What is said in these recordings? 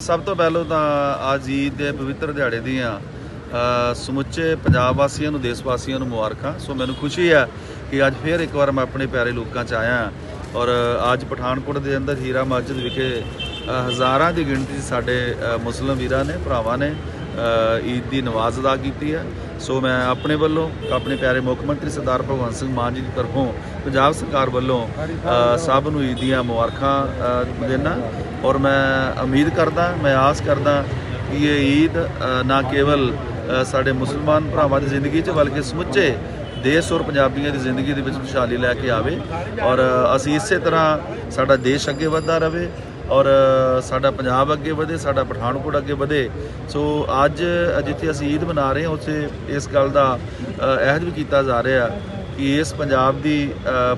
ਸਭ ਤੋਂ ਪਹਿਲਾਂ ਤਾਂ ਅੱਜ ਈਦ ਦੇ ਪਵਿੱਤਰ ਦਿਹਾੜੇ ਦੀਆਂ ਸਮੁੱਚੇ ਪੰਜਾਬ ਵਾਸੀਆਂ ਨੂੰ ਦੇਸ਼ ਵਾਸੀਆਂ ਨੂੰ ਮੁਬਾਰਕਾਂ। ਸੋ ਮੈਨੂੰ ਖੁਸ਼ੀ ਹੈ ਕਿ ਅੱਜ ਫੇਰ ਇੱਕ ਵਾਰ ਮੈਂ ਆਪਣੇ ਪਿਆਰੇ ਲੋਕਾਂ 'ਚ ਆਇਆ ਔਰ ਅੱਜ ਪਠਾਨਕੋਟ ਦੇ ਅੰਦਰ ਹੀਰਾ ਮਸਜਿਦ ਵਿਖੇ ਹਜ਼ਾਰਾਂ ਦੀ ਗਿਣਤੀ 'ਚ ਸਾਡੇ ਅ, ਮੁਸਲਿਮ ਵੀਰਾਂ ਨੇ ਭਰਾਵਾਂ ਨੇ ਈਦ ਦੀ ਨਮਾਜ਼ ਅਦਾ ਕੀਤੀ ਹੈ। ਸੋ ਮੈਂ ਆਪਣੇ ਵੱਲੋਂ ਆਪਣੇ ਪਿਆਰੇ ਮੁੱਖ ਮੰਤਰੀ ਸਰਦਾਰ ਭਗਵੰਤ ਸਿੰਘ ਮਾਨ ਜੀ ਦੀ ਤਰਫੋਂ ਪੰਜਾਬ ਸਰਕਾਰ ਵੱਲੋਂ ਸਭ ਨੂੰ ਈਦ ਦੀਆਂ ਮੁਬਾਰਕਾਂ ਅ, ਦੇਣਾ ਔਰ ਮੈਂ ਉਮੀਦ ਕਰਦਾ ਮੈਂ ਆਸ ਕਰਦਾ ਕਿ ਇਹ ਈਦ ਨਾ ਕੇਵਲ ਸਾਡੇ ਮੁਸਲਮਾਨ ਭਰਾਵਾਂ ਦੀ ਜ਼ਿੰਦਗੀ 'ਚ ਬਲਕਿ ਸਮੁੱਚੇ ਦੇਸ਼ ਔਰ ਪੰਜਾਬੀਆਂ ਦੀ ਜ਼ਿੰਦਗੀ ਦੇ ਵਿੱਚ ਖੁਸ਼ਹਾਲੀ ਲੈ ਕੇ ਆਵੇ ਔਰ ਅਸੀਂ ਇਸੇ ਤਰ੍ਹਾਂ ਸਾਡਾ ਦੇਸ਼ ਅੱਗੇ ਵਧਦਾ ਰਹੇ ਔਰ ਸਾਡਾ ਪੰਜਾਬ ਅੱਗੇ ਵਧੇ ਸਾਡਾ ਪਠਾਨਕੋਟ ਅੱਗੇ ਵਧੇ। ਸੋ ਅੱਜ ਜਿੱਥੇ ਅਸੀਂ ਈਦ ਮਨਾ ਰਹੇ ਹਾਂ ਉੱਥੇ ਇਸ ਗੱਲ ਦਾ ਅਹਿਦ ਵੀ ਕੀਤਾ ਜਾ ਰਿਹਾ ਕਿ ਇਸ ਪੰਜਾਬ ਦੀ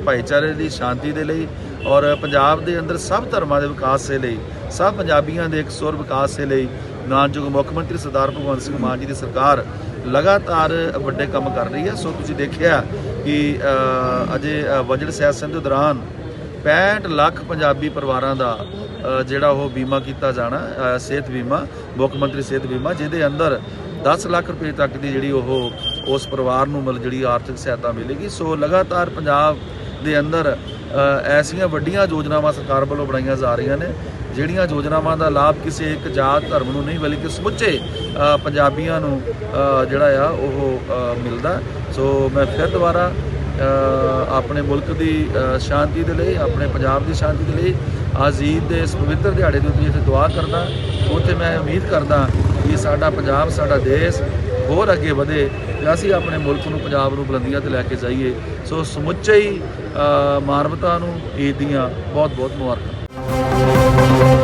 ਭਾਈਚਾਰੇ ਦੀ ਸ਼ਾਂਤੀ ਦੇ ਲਈ ਔਰ ਪੰਜਾਬ ਦੇ ਅੰਦਰ ਸਭ ਧਰਮਾਂ ਦੇ ਵਿਕਾਸ ਦੇ ਲਈ ਸਭ ਪੰਜਾਬੀਆਂ ਦੇ ਇੱਕ ਸੁਰ ਵਿਕਾਸ ਦੇ ਲਈ ਮਾਨਯੋਗ ਮੁੱਖ ਮੰਤਰੀ ਸਰਦਾਰ ਭਗਵੰਤ ਸਿੰਘ ਮਾਨ ਜੀ ਦੀ ਸਰਕਾਰ ਲਗਾਤਾਰ ਵੱਡੇ ਕੰਮ ਕਰ ਰਹੀ ਹੈ। ਸੋ ਤੁਸੀਂ ਦੇਖਿਆ ਕਿ ਅਜੇ ਅ, ਬਜਟ ਸੈਸ਼ਨ ਦੇ ਦੌਰਾਨ 65 ਲੱਖ ਪੰਜਾਬੀ ਪਰਿਵਾਰਾਂ ਦਾ ਜਿਹੜਾ ਉਹ ਬੀਮਾ ਕੀਤਾ ਜਾਣਾ ਸਿਹਤ ਬੀਮਾ, ਮੁੱਖ ਮੰਤਰੀ ਸਿਹਤ ਬੀਮਾ, ਜਿਹਦੇ ਅੰਦਰ 10 ਲੱਖ ਰੁਪਏ ਤੱਕ ਦੀ ਜਿਹੜੀ ਉਹ ਉਸ ਪਰਿਵਾਰ ਨੂੰ ਮਤਲਬ ਜਿਹੜੀ ਆਰਥਿਕ ਸਹਾਇਤਾ ਮਿਲੇਗੀ। ਸੋ ਲਗਾਤਾਰ ਪੰਜਾਬ ਦੇ ਅੰਦਰ ਐਸੀਆਂ ਵੱਡੀਆਂ ਯੋਜਨਾਵਾਂ ਸਰਕਾਰ ਵੱਲੋਂ ਬਣਾਈਆਂ ਜਾ ਰਹੀਆਂ ਨੇ, ਜਿਹੜੀਆਂ ਯੋਜਨਾਵਾਂ ਦਾ ਲਾਭ ਕਿਸੇ ਇੱਕ ਜਾਤ ਧਰਮ ਨੂੰ ਨਹੀਂ, ਬਲਕਿ ਸਮੁੱਚੇ ਪੰਜਾਬੀਆਂ ਨੂੰ ਜਿਹੜਾ ਆ, ਉਹ ਮਿਲਦਾ। ਸੋ ਮੈਂ ਫਿਰ ਦੁਬਾਰਾ ਆਪਣੇ ਮੁਲਕ ਦੀ ਸ਼ਾਂਤੀ ਦੇ ਲਈ, ਆਪਣੇ ਪੰਜਾਬ ਦੀ ਸ਼ਾਂਤੀ ਦੇ ਲਈ ਆਜ਼ੀਦ ਦੇ ਇਸ ਪਵਿੱਤਰ ਦਿਹਾੜੇ ਦੇ ਉੱਤੇ ਜਿੱਥੇ ਦੁਆ ਕਰਦਾ। ਉੱਥੇ ਮੈਂ ਉਮੀਦ ਕਰਦਾ ਕਿ ਸਾਡਾ ਪੰਜਾਬ, ਸਾਡਾ ਦੇਸ਼ ਹੋਰ ਅੱਗੇ ਵਧੇ ਤੇ ਅਸੀਂ ਆਪਣੇ ਮੁਲਕ ਨੂੰ ਪੰਜਾਬ ਨੂੰ ਬੁਲੰਦੀਆਂ ਤੇ ਲੈ ਕੇ ਜਾਈਏ। ਸੋ ਸਮੁੱਚੇ ਹੀ ਮਾਨਵਤਾ ਨੂੰ ਈਦ ਦੀਆਂ ਬਹੁਤ ਬਹੁਤ ਮੁਬਾਰਕਾਂ।